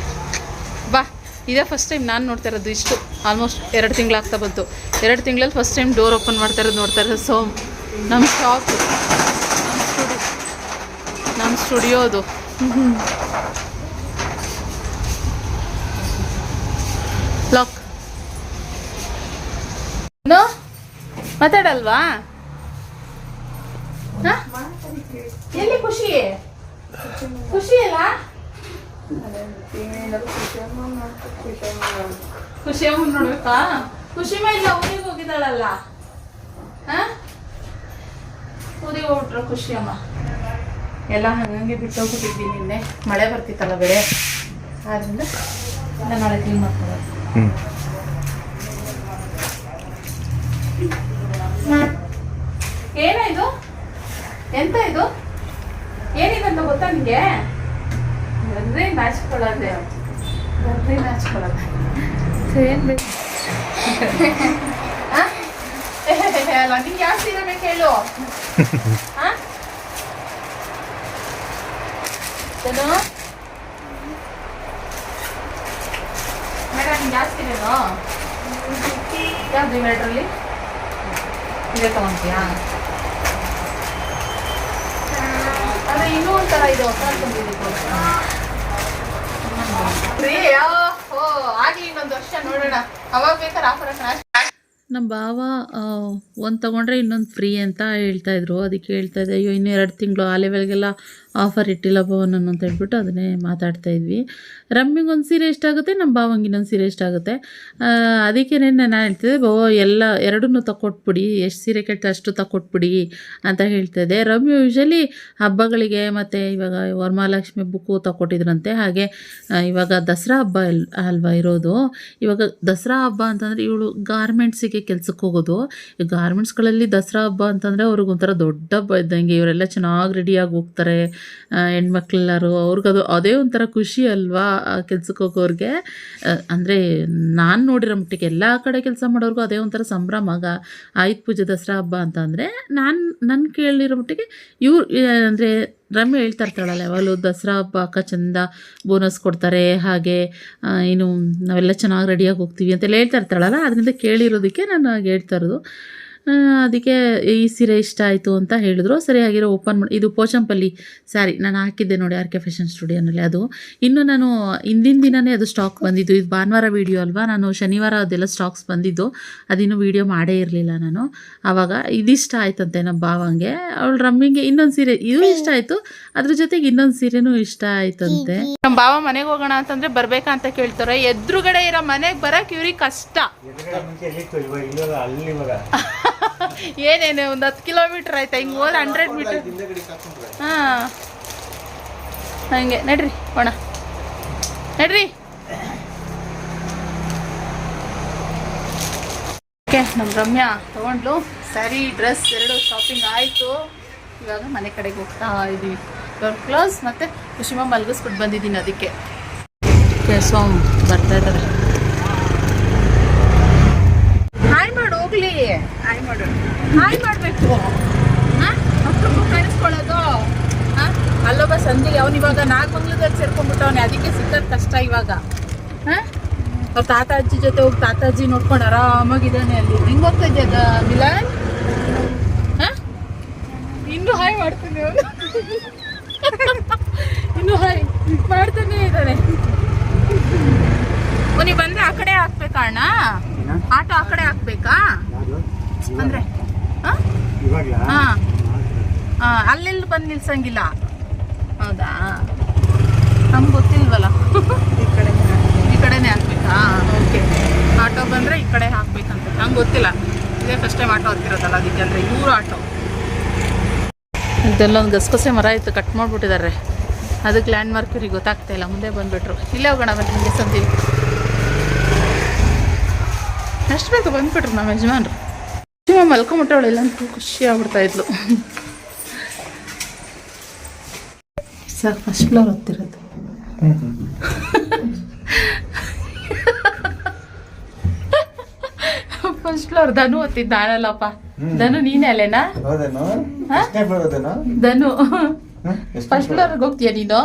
ಬಾ. ಇದೇ ಫಸ್ಟ್ ಟೈಮ್ ನಾನು ನೋಡ್ತಾ ಇರೋದು ಇಷ್ಟು. ಆಲ್ಮೋಸ್ಟ್ ಎರಡು ತಿಂಗಳಾಗ್ತಾ ಬಂತು. ಎರಡು ತಿಂಗಳಲ್ಲಿ ಫಸ್ಟ್ ಟೈಮ್ ಡೋರ್ ಓಪನ್ ಮಾಡ್ತಾ ಇರೋದು ನೋಡ್ತಾ ಇರೋದು. ಸೊ ನಮ್ಮ ಶಾಪ್ ನಮ್ಮ ಸ್ಟುಡಿಯೋ ನಮ್ಮ ಸ್ಟುಡಿಯೋದು ಲಾಕ್ ಮಾತಾಡಲ್ವಾ? ಹ? ಎಲ್ಲಿ ಖುಷಿ ಖುಷಿ ಅಲ್ಲ ಖುಷಿ ಅಮ್ಮನ್ ನೋಡ್ಬೇಕಾ ಖುಷಿ ಇಲ್ಲ ಊರಿಗೆ ಹೋಗಿದ್ದಾಳಲ್ಲ? ಹ? ಊರಿಗೆ ಹೋಗ್ಬಿಟ್ರು ಖುಷಿಯಮ್ಮ ಎಲ್ಲ ಹಂಗಂಗೆ ಬಿಟ್ಟೋಗ್ಬಿಟ್ಟಿದ್ವಿ ನಿನ್ನೆ. ಮಳೆ ಬರ್ತಿತ್ತಲ್ಲ ಬೇರೆ ಆದ್ರಿಂದ ನಾಳೆ ಕ್ಲೀನ್ ಮಾಡ್ಕೊಳ್ಳೋದು ಹ್ಮ್. ಏನ ಇದು? ಎಂತ ಅಂತ ಏನಿದಂತ ಗೊತ್ತಾ ನಿಂಗೆ? ಮ್ಯಾಚ್ ನಾಚ್ಕೊಳ್ಳೋದೆ ಬಂದ್ರೆ ನಾಚ್ಕೊಳ್ಳೋದೆ ಏನ್ ಬೇಕು? ಆ? ಅಲ್ಲ ನಿಂಗೆ ಯಾವ ಸೀರೆ ಬೇಕು ಹೇಳು. ಆ? ಏನು ಮೇಡಮ್ ನಿಂಗೆ ಯಾವ ಸೀರೆನೋ ಯಾವ್ದು ಇವೆರಡರಲ್ಲಿ ಇದೇ ತಗೊಂತೀಯಾ? ಅದೇ ಇನ್ನೂ ಒಂಥರ ಇದು ಹೊಸ ಓ ಆಗ್ಲಿ ಇನ್ನೊಂದು ವರ್ಷ ನೋಡೋಣ ಅವಾಗ ಬೇಕಾದ್ರೆ ಆಫರ್ ನಮ್ಮ ಭಾವ ಒಂದು ತಗೊಂಡ್ರೆ ಇನ್ನೊಂದು ಫ್ರೀ ಅಂತ ಹೇಳ್ತಾ ಇದ್ರು. ಅದಕ್ಕೆ ಹೇಳ್ತಾ ಇದ್ದೆ, ಅಯ್ಯೋ ಇನ್ನೂ ಎರಡು ತಿಂಗಳು ಆ ಲೆವೆಲ್ಗೆಲ್ಲ ಆಫರ್ ಇಟ್ಟಿಲ್ಲ ಭವನ್ ಅಂತ ಹೇಳ್ಬಿಟ್ಟು ಅದನ್ನೇ ಮಾತಾಡ್ತಾ ಇದ್ವಿ. ರಮ್ಮಿಗೆ ಒಂದು ಸೀರೆ ಎಷ್ಟಾಗುತ್ತೆ? ನಮ್ಮ ಭಾವಂಗೆ ಇನ್ನೊಂದು ಸೀರೆ ಎಷ್ಟಾಗುತ್ತೆ? ಅದಕ್ಕೆ ನಾನು ಹೇಳ್ತಿದ್ದೆ ಬೋ ಎಲ್ಲ ಎರಡನ್ನೂ ತಕೊಟ್ಬಿಡಿ, ಎಷ್ಟು ಸೀರೆ ಕೇಳ್ತಾ ಅಷ್ಟು ತಕೊಟ್ಬಿಡಿ ಅಂತ ಹೇಳ್ತಾ ಇದ್ದೆ. ರಮ್ಯು ಯೂಶಲಿ ಹಬ್ಬಗಳಿಗೆ ಮತ್ತು ಇವಾಗ ವರಮಹಾಲಕ್ಷ್ಮಿ ಬುಕ್ಕು ತಗೊಟ್ಟಿದ್ರಂತೆ ಹಾಗೆ ಇವಾಗ ದಸರಾ ಹಬ್ಬ ಎಲ್, ಅಲ್ವಾ ಇರೋದು. ಇವಾಗ ದಸರಾ ಹಬ್ಬ ಅಂತಂದರೆ ಇವಳು ಗಾರ್ಮೆಂಟ್ಸಿಗೆ ಕೆಲಸಕ್ಕೆ ಹೋಗೋದು. ಈ ಗಾರ್ಮೆಂಟ್ಸ್ಗಳಲ್ಲಿ ದಸರಾ ಹಬ್ಬ ಅಂತಂದರೆ ಅವ್ರಿಗೊಂಥರ ದೊಡ್ಡ ಹಬ್ಬ ಇದ್ದಂಗೆ ಇವರೆಲ್ಲ ಚೆನ್ನಾಗಿ ರೆಡಿಯಾಗಿ ಹೋಗ್ತಾರೆ. ಹೆಣ್ಮಕ್ಳೆಲ್ಲರೂ, ಅವ್ರಿಗದು ಅದೇ ಒಂಥರ ಖುಷಿ ಅಲ್ವಾ ಕೆಲ್ಸಕ್ಕೆ ಹೋಗೋರಿಗೆ? ಅಂದರೆ ನಾನು ನೋಡಿರೋ ಮಟ್ಟಿಗೆ ಎಲ್ಲ ಕಡೆ ಕೆಲಸ ಮಾಡೋರ್ಗೂ ಅದೇ ಒಂಥರ ಸಂಭ್ರಮ, ಆಗ ಆಯುಧ ಪೂಜೆ, ದಸರಾ ಹಬ್ಬ ಅಂತ ಅಂದರೆ ನಾನು ನನ್ನ ಕೇಳಿರೋ ಮಟ್ಟಿಗೆ ಇವ್ರು ಅಂದರೆ ರಮ್ಯ ಹೇಳ್ತಾ ಇರ್ತಾಳಲ್ಲ, ಯಾವಾಗಲೂ ದಸರಾ ಹಬ್ಬ, ಅಕ್ಕ ಚಂದ ಬೋನಸ್ ಕೊಡ್ತಾರೆ, ಹಾಗೆ ಏನು ನಾವೆಲ್ಲ ಚೆನ್ನಾಗಿ ರೆಡಿಯಾಗಿ ಹೋಗ್ತೀವಿ ಅಂತೆಲ್ಲ ಹೇಳ್ತಾ ಇರ್ತಾಳಲ್ಲ, ಅದರಿಂದ ಕೇಳಿರೋದಕ್ಕೆ ನಾನು ಹೇಳ್ತಾ ಇರೋದು. ಅದಕ್ಕೆ ಈ ಸೀರೆ ಇಷ್ಟ ಆಯಿತು ಅಂತ ಹೇಳಿದ್ರು. ಸರಿಯಾಗಿರೋ ಓಪನ್ ಮಾಡಿ ಇದು ಪೋಚಂಪಲ್ಲಿ ಸ್ಯಾರಿ ನಾನು ಹಾಕಿದ್ದೆ ನೋಡಿ ಆರ್ ಕೆ ಫ್ಯಾಷನ್ ಸ್ಟುಡಿಯೋನಲ್ಲಿ ಅದು. ಇನ್ನು ನಾನು ಹಿಂದಿನ ದಿನವೇ ಅದು ಸ್ಟಾಕ್ ಬಂದಿದ್ದು. ಇದು ಭಾನುವಾರ ವೀಡಿಯೋ ಅಲ್ವಾ? ನಾನು ಶನಿವಾರ ಅದೆಲ್ಲ ಸ್ಟಾಕ್ಸ್ ಬಂದಿದ್ದು. ಅದಿನ್ನು ವೀಡಿಯೋ ಮಾಡೇ ಇರಲಿಲ್ಲ ನಾನು. ಆವಾಗ ಇದಿಷ್ಟ ಆಯ್ತಂತೆ ನಮ್ಮ ಭಾವಂಗೆ. ಅವಳು ರಮ್ಮಿಗೆ ಇನ್ನೊಂದು ಸೀರೆ ಇದು ಇಷ್ಟ ಆಯಿತು. ಅದ್ರ ಜೊತೆಗೆ ಇನ್ನೊಂದು ಸೀರೆನೂ ಇಷ್ಟ ಆಯ್ತಂತೆ. ನಮ್ಮ ಭಾವ ಮನೆಗೆ ಹೋಗೋಣ ಅಂತಂದ್ರೆ ಬರ್ಬೇಕಾ ಅಂತ ಕೇಳ್ತಾರೆ. ಎದುರುಗಡೆ ಇರೋ ಮನೆಗೆ ಬರಕ್ ಇವ್ರಿಗೆ ಕಷ್ಟ. (laughs) (laughs) ಏನೇನು, ಒಂದು ಹತ್ತು ಕಿಲೋಮೀಟರ್ ಆಯ್ತಾ? ಹಿಂಗೆ ಹೋದ ಹಂಡ್ರೆಡ್ ಮೀಟರ್ ಹಾಂ. ಹಂಗೆ, ನಡ್ರಿ ಒಣ ನಡ್ರಿ. ಓಕೆ ನಮ್ಮ ರಮ್ಯಾ ತಗೊಂಡ್ಲು. ಸ್ಯಾರಿ ಡ್ರೆಸ್ ಎರಡು ಶಾಪಿಂಗ್ ಆಯಿತು. ಇವಾಗ ಮನೆ ಕಡೆಗೆ ಹೋಗ್ತಾ ಇದ್ದೀವಿ ಇವಾಗ ಕ್ಲೋಸ್ ಮತ್ತು ಖುಷಿಮ ಮಲ್ಗಿಸ್ಬಿಟ್ಟು ಬಂದಿದ್ದೀನಿ ಅದಕ್ಕೆ. ಸೋಮ್ ಬರ್ತಾ ಇದ್ದಾರೆ ಹಾಯ್ ಮಾಡು ಹೋಗ್ಲಿ ಹಾಯ್ ಮಾಡು. ಹಾಯ್ ಮಾಡಬೇಕು. ಮಕ್ಕಳು ಕಾಣಿಸ್ಕೊಳ್ಳೋದು ಅಲ್ಲೊಬ್ಬ ಸಂಜೆಗೆ ಅವನು ಇವಾಗ ನಾಲ್ಕು ಮಂಗ್ಳದಲ್ಲಿ ಸೇರ್ಕೊಂಡ್ಬಿಟ್ಟವನೇ. ಅದಕ್ಕೆ ಸಿಕ್ಕದ್ ಕಷ್ಟ ಇವಾಗ. ಹಾಂ? ಅವ್ರ ತಾತ ಅಜ್ಜಿ ಜೊತೆ ಹೋಗಿ ತಾತ ಅಜ್ಜಿ ನೋಡ್ಕೊಂಡು ಆರಾಮಾಗಿದ್ದಾನೆ ಅಲ್ಲಿ. ಹೆಂಗ್ ಹೋಗ್ತಾ ಇದ್ದ ಮಿಲಾನ್? ಹಾಂ? ಇನ್ನು ಹಾಯ್ ಮಾಡ್ತಾನೆ ಅವನು. (laughs) ಇನ್ನು ಹಾಯ್ ಮಾಡ್ತಾನೆ ಇದ್ದಾನೆ. ನೀವ್ ಬಂದ್ರೆ ಆ ಕಡೆ ಹಾಕ್ಬೇಕಣ್ಣ ಆಟೋ ಆ ಕಡೆ ಹಾಕ್ಬೇಕಾ? ಅಂದ್ರೆ? ಅಲ್ಲೆಲ್ಲ ಹಾ ಹಾ ಅಲ್ಲೆಲ್ಲಿ ಬಂದು ನಿಲ್ಸಂಗಿಲ್ಲ. ಹೌದಾ? ನಮ್ಗೆ ಗೊತ್ತಿಲ್ವಲ್ಲ? ಈ ಕಡೆ ಈ ಕಡೆನೇ ಹಾಕ್ಬೇಕಾ? ಓಕೆ. ಆಟೋ ಬಂದ್ರೆ ಈ ಕಡೆ ಹಾಕ್ಬೇಕಂತ. ನಂಗೆ ಗೊತ್ತಿಲ್ಲ. ಇದೇ ಫಸ್ಟ್ ಟೈಮ್ ಆಟೋ ಹತ್ತಿರೋದಲ್ಲ ಅದಕ್ಕೆ ಅಂದ್ರೆ ಇವರು ಆಟೋ. ಇದೆಲ್ಲ ಒಂದು ಗಸಗಸೆ ಮರ ಇತ್ತು ಕಟ್ ಮಾಡ್ಬಿಟ್ಟಿದ್ದಾರೆ ಅದಕ್ಕೆ ಲ್ಯಾಂಡ್ ಮಾರ್ಕ್ ಇವ್ರಿಗೆ ಗೊತ್ತಾಗ್ತಾ ಇಲ್ಲ ಮುಂದೆ ಬಂದ್ಬಿಟ್ರು. ಇಲ್ಲೇ ಹೋಗೋಣ ಬಂದು ನಿಮಗೆ ಸಂದೀಪ್ ಅಷ್ಟು ಬೇಗ ಬಂದ್ಬಿಟ್ರು ನಮ್ಮ ಯಜಮಾನ್ರು? ಶಿವ ಮಲ್ಕೊಂಬಿಟ್ಟವಳು ಇಲ್ಲ ಅಂತ ಖುಷಿ ಆಗ್ಬಿಡ್ತಾ ಇದ್ಲು. ಸರ್ ಫಸ್ಟ್ ಫ್ಲೋರ್ ಹೊತ್ತಿರೋದು ಫಸ್ಟ್ ಫ್ಲೋರ್ ಧನು ಹೊತ್ತಿದ್ದ ನಾನಲ್ಲಪ್ಪ. ಧನು ನೀನೇ ಅಲ್ಲೇನಾ? ಧನು. ಫಸ್ಟ್ ಫ್ಲೋರ್ಗೆ ಹೋಗ್ತೀಯ ನೀನು?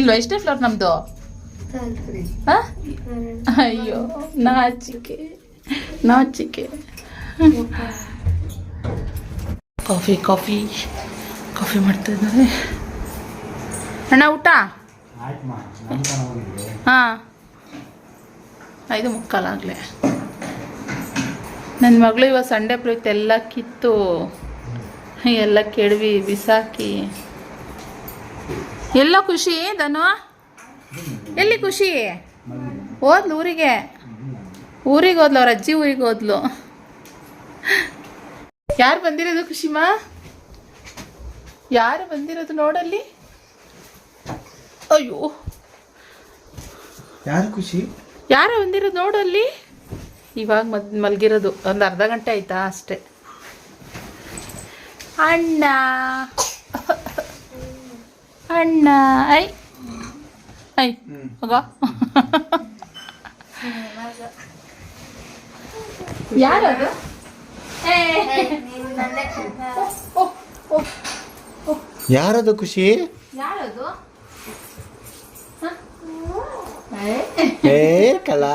ಇಲ್ವಾ ಎಷ್ಟೇ ಫ್ಲೋರ್ ನಮ್ದು? ಅಯ್ಯೋ ನಾಚಿಕೆ. ನಾಚಿಕೆ. Coffee coffee. ಕಾಫಿ ಮಾಡ್ತಾ ಇದ್ದಾರೆ. ಅಣ್ಣ ಊಟ? ಹಾಂ. ಐದು ಮುಕ್ಕಾಲಾಗಲೇ ನನ್ನ ಮಗಳು ಇವಾಗ ಸಂಡೆ ಪ್ರಯುಕ್ತ ಎಲ್ಲ ಕಿತ್ತು. ಎಲ್ಲ ಕೆಡವಿ ಬಿಸಾಕಿ. ಎಲ್ಲ ಖುಷಿ ಧನು? ಎಲ್ಲಿ ಖುಷಿ? ಹೋದ್ಲು ಊರಿಗೆ? ಊರಿಗೆ ಹೋದ್ಲು ಅವ್ರ ಅಜ್ಜಿ ಊರಿಗೆ ಹೋದ್ಲು. ಯಾರು ಬಂದಿರೋದು ಖುಷಿಮಾ? ಯಾರು ಬಂದಿರೋದು ನೋಡಲ್ಲಿ? ಅಯ್ಯೋ. ಯಾರು ಖುಷಿ? ಯಾರು ಬಂದಿರೋದು ನೋಡಲ್ಲಿ? ಇವಾಗ ಮದ್ ಮಲಗಿರೋದು. ಒಂದು ಅರ್ಧ ಗಂಟೆ ಆಯ್ತಾ ಅಷ್ಟೇ. ಅಣ್ಣ. ಅಣ್ಣ. ಐ. ಐ ಹೋಗ ಯಾರು (laughs) ಯಾರದು ಖುಷಿ? ಏ. ಕಲಾ.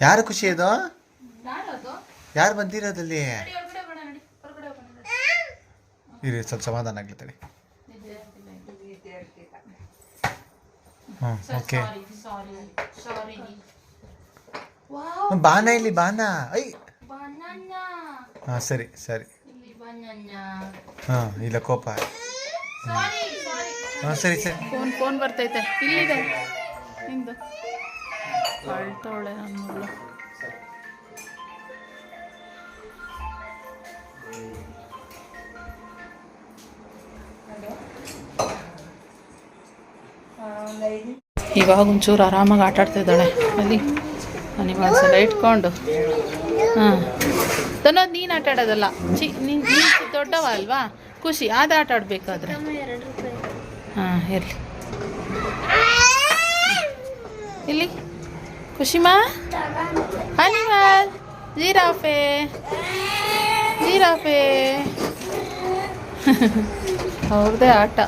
ಯಾರು ಖುಷಿ ಅದು? ಯಾರು ಬಂದಿರೋದಲ್ಲಿ. ಇರಿ ಸ್ವಲ್ಪ ಸಮಾಧಾನ ಆಗ್ಲಿ ತಡಿ ಹ್ಞೂ ಓಕೆ ಸಾರಿ ಸಾರಿ ಸಾರಿ ವಾವ್ ಬಾನ ಇಲ್ಲಿ ಬಾನ. ಐ. ಹಾಂ ಸರಿ ಸರಿ. ಹಾಂ ಇಲ್ಲ ಕೋಪ. ಸಾರಿ ಸಾರಿ ಹಾಂ ಸರಿ ಸರಿ. ಫೋನ್ ಫೋನ್ ಬರ್ತೈತೆ. ಇಲ್ಲಿದೆ. ನಿಂದು. ಅಳ್ತವಳೆ ನನ್ನ ಮಗಳು ಇವಾಗ ಒಂಚೂರು ಆರಾಮಾಗಿ ಆಟ ಆಡ್ತಾ ಇದ್ದಾಳೆ. ಅಲ್ಲಿ. ನಾನು ಸಲ ಇಟ್ಕೊಂಡು. ಹಾಂ. ತನ್ನೋದು ನೀನು ಆಟ ಆಡೋದಲ್ಲ. ಚಿ ನೀನು ದೊಡ್ಡವ ಅಲ್ವಾ ಖುಷಿ. ಅದು ಆಟ ಆಡಬೇಕಾದ್ರೆ. ಹಾಂ, ಇರಲಿ. ಇಲ್ಲಿ. ಖುಷಿಮಾ ಅನಿಮಲ್. ಜೀರಾಫೆ. ಜೀರಾಫೆ. (laughs) ಅವ್ರದ್ದೇ ಆಟ.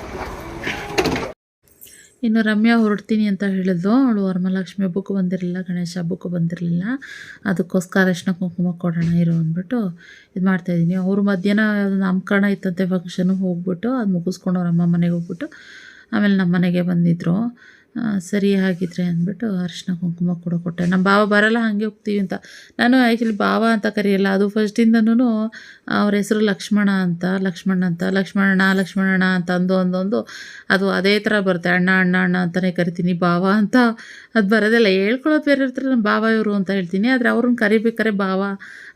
ಇನ್ನು ರಮ್ಯಾ ಹೊರಡ್ತೀನಿ ಅಂತ ಹೇಳಿದ್ಲು ಅವಳು ವರಮಹಾಲಕ್ಷ್ಮಿ ಹಬ್ಬಕ್ಕೂ ಬಂದಿರಲಿಲ್ಲ, ಗಣೇಶ ಹಬ್ಬಕ್ಕೂ ಬಂದಿರಲಿಲ್ಲ. ಅದಕ್ಕೋಸ್ಕರ ಅರಿಶಿನ ಕುಂಕುಮ ಕೊಡೋಣ ಇರು ಅಂದ್ಬಿಟ್ಟು ಇದು ಮಾಡ್ತಾಯಿದ್ದೀನಿ ಅವರು ಮಧ್ಯಾಹ್ನ ನಾಮಕರಣ ಇತ್ತಂತೆ ಫಂಕ್ಷನ್ ಹೋಗ್ಬಿಟ್ಟು ಅದು ಮುಗಿಸ್ಕೊಂಡು ಅವ್ರ ಅಮ್ಮ ಮನೆಗೆ ಹೋಗ್ಬಿಟ್ಟು ಆಮೇಲೆ ನಮ್ಮ ಮನೆಗೆ ಬಂದಿದ್ದರು ಸರಿ ಹಾಗಿದ್ರೆ ಅಂದ್ಬಿಟ್ಟು ಅರಿಶಿನ ಕುಂಕುಮ ಕೂಡ ಕೊಟ್ಟೆ. ನಮ್ಮ ಬಾವ ಬರಲ್ಲ, ಹಾಗೆ ಹೋಗ್ತೀವಿ ಅಂತ. ನಾನು ಆ್ಯಕ್ಚುಲಿ ಬಾವ ಅಂತ ಕರೆಯಲ್ಲ, ಅದು ಫಸ್ಟಿಂದನೂ ಅವ್ರ ಹೆಸರು ಲಕ್ಷ್ಮಣ ಅಂತ ಲಕ್ಷ್ಮಣ ಅಂತ, ಲಕ್ಷ್ಮಣಣ್ಣ ಲಕ್ಷ್ಮಣಣ್ಣ ಅಂತ ಅಂದು ಅಂದೊಂದು ಅದು ಅದೇ ಥರ ಬರುತ್ತೆ. ಅಣ್ಣ ಅಣ್ಣ ಅಣ್ಣ ಅಂತಲೇ ಕರಿತೀನಿ, ಬಾವ ಅಂತ. ಅದು ಬರೋದಿಲ್ಲ ಹೇಳ್ಕೊಳ್ಳೋದು ಬೇರೆ ಇರ್ತಾರೆ, ನಮ್ಮ ಬಾವ ಇವರು ಅಂತ ಹೇಳ್ತೀನಿ. ಆದರೆ ಅವ್ರನ್ನ ಕರಿಬೇಕಾರೆ ಬಾವ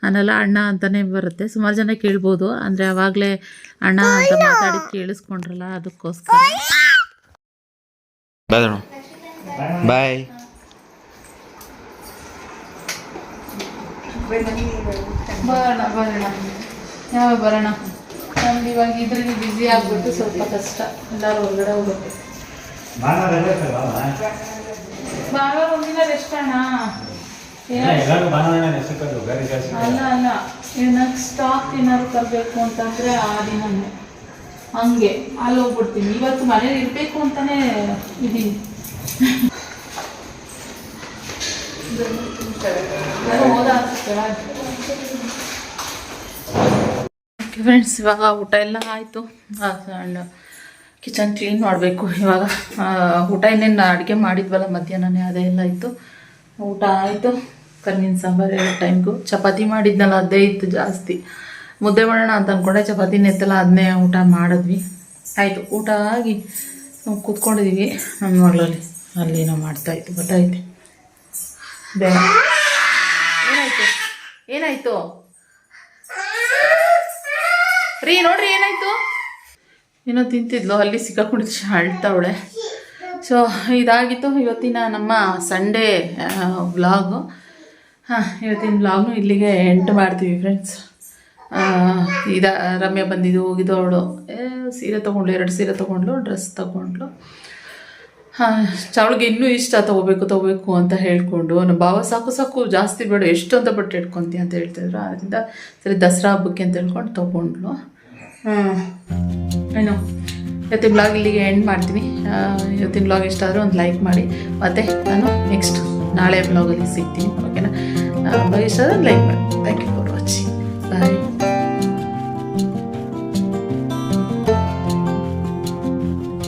ಅನ್ನಲ್ಲ, ಅಣ್ಣ ಅಂತಲೇ ಬರುತ್ತೆ. ಸುಮಾರು ಜನ ಕೇಳ್ಬೋದು. ಅಂದರೆ ಅವಾಗಲೇ ಅಣ್ಣ ಅಂತ ಮಾತಾಡಿ ಕೇಳಿಸ್ಕೊಂಡ್ರಲ್ಲ, ಅದಕ್ಕೋಸ್ಕರ. ಬಾಯ್ ಬಾಯ್ ಬರೋಣ ಬರೋಣ. ಯಾವಾಗ ಬರೋಣ? ನಮ್ದು ಇವಾಗ ಇದ್ರಲ್ಲಿ ಬ್ಯುಸಿ ಆಗ್ಬಿಟ್ಟು ಸ್ವಲ್ಪ ಕಷ್ಟ. ಎಲ್ಲರೂ ಹೊರಗಡೆ ಹೋಗುತ್ತೆ. ಭಾನುವಾರ ಒಂದಿನ ರೆಸ್ಟ್ ಅಣ್ಣ. ಅಲ್ಲ ಅಲ್ಲ. ಏನಾದ್ರು ಸ್ಟಾಕ್ ಏನಾದ್ರು ತರಬೇಕು ಅಂತಂದ್ರೆ ಆ ದಿನನೇ. ಹಂಗೆ ಅಲ್ಲಿ ಹೋಗ್ಬಿಡ್ತೀನಿ ಇವತ್ತು ಮನೇಲಿ ಇರಬೇಕು ಅಂತಾನೆ ಇದೀನಿ. ಫ್ರೆಂಡ್ಸ್ ಇವಾಗ ಊಟ ಎಲ್ಲ ಆಯಿತು. ಕಿಚನ್ ಕ್ಲೀನ್ ಮಾಡಬೇಕು. ಇವಾಗ ಊಟ ಇನ್ನೇನು ಅಡುಗೆ ಮಾಡಿದ್ವಲ್ಲ ಮಧ್ಯಾಹ್ನನೇ, ಅದೇ ಎಲ್ಲ ಇತ್ತು ಊಟ ಆಯಿತು. ಕಣ್ಣಿನ ಸಾಂಬಾರು, ಎರಡು ಟೈಮ್ಗೂ ಚಪಾತಿ ಮಾಡಿದ್ನಲ್ಲ, ಅದೇ ಇತ್ತು ಜಾಸ್ತಿ. ಮುದ್ದೆ ಮಾಡೋಣ ಅಂತ ಅಂದ್ಕೊಂಡೆ ಚಪಾತಿ ಎತ್ತಲ್ಲ ಅದನ್ನೇ ಊಟ ಮಾಡಿದ್ವಿ. ಆಯಿತು, ಊಟ ಆಗಿ ನಾವು ಕೂತ್ಕೊಂಡಿದ್ದೀವಿ ನಮ್ಮ ಮಗಳಲ್ಲಿ ಅಲ್ಲಿ ನಾವು ಮಾಡ್ತಾಯಿತ್ತು ಗೊತ್ತಾಯ್ತು. ಬೇಡ. ಏನಾಯ್ತು? ಏನಾಯ್ತು? ರೀ, ನೋಡ್ರಿ, ಏನಾಯ್ತು? ಏನೋ ತಿಂತಿದ್ಲು, ಅಲ್ಲಿ ಸಿಕ್ಕಾಕೊಂಡಿದ್ದು ಅಳ್ತಾವಳೆ ಸೊ ಇದಾಗಿತ್ತು. ಇವತ್ತಿನ ನಮ್ಮ ಸಂಡೇ ವ್ಲಾಗು ಹಾಂ, ಇವತ್ತಿನ ವ್ಲಾಗ್ನು ಇಲ್ಲಿಗೆ ಎಂಟು ಮಾಡ್ತೀವಿ ಫ್ರೆಂಡ್ಸ್ ಇದ ರಮ್ಯ ಬಂದಿದ್ದು, ಹೋಗಿದ್ದು ಅವಳು. ಸೀರೆ ತೊಗೊಂಡ್ಳು ಎರಡು ಸೀರೆ ತೊಗೊಂಡ್ಳು ಡ್ರೆಸ್ ತೊಗೊಂಡ್ಳು ಅವಳಿಗೆ ಇನ್ನೂ ಇಷ್ಟ, ತೊಗೋಬೇಕು ತೊಗೋಬೇಕು ಅಂತ ಹೇಳ್ಕೊಂಡು. ನಮ್ಮ ಭಾವ, ಸಾಕು ಸಾಕು, ಜಾಸ್ತಿ ಬೇಡ, ಎಷ್ಟು ಅಂತ ಬಟ್ಟೆ ಇಟ್ಕೊತೀಯ ಅಂತ ಹೇಳ್ತಿದ್ರು. ಅದರಿಂದ ಸರಿ, ದಸರಾ ಹಬ್ಬಕ್ಕೆ ಅಂತ ಹೇಳ್ಕೊಂಡು ತೊಗೊಂಡ್ಳು. ಏನು ಇವತ್ತಿನ ಬ್ಲಾಗ್ ಇಲ್ಲಿಗೆ ಎಂಡ್ ಮಾಡ್ತೀನಿ. ಇವತ್ತಿನ ಬ್ಲಾಗ್ ಇಷ್ಟ ಆದರೆ ಒಂದು ಲೈಕ್ ಮಾಡಿ. ಮತ್ತು ನಾನು ನೆಕ್ಸ್ಟ್ ನಾಳೆ ಬ್ಲಾಗಲ್ಲಿ ಸಿಗ್ತೀನಿ ಓಕೆನಾ ಬ್ಲಾಗ್ ಇಷ್ಟ ಆದರೆ ಲೈಕ್ ಮಾಡಿ. Thank you for watching Bye.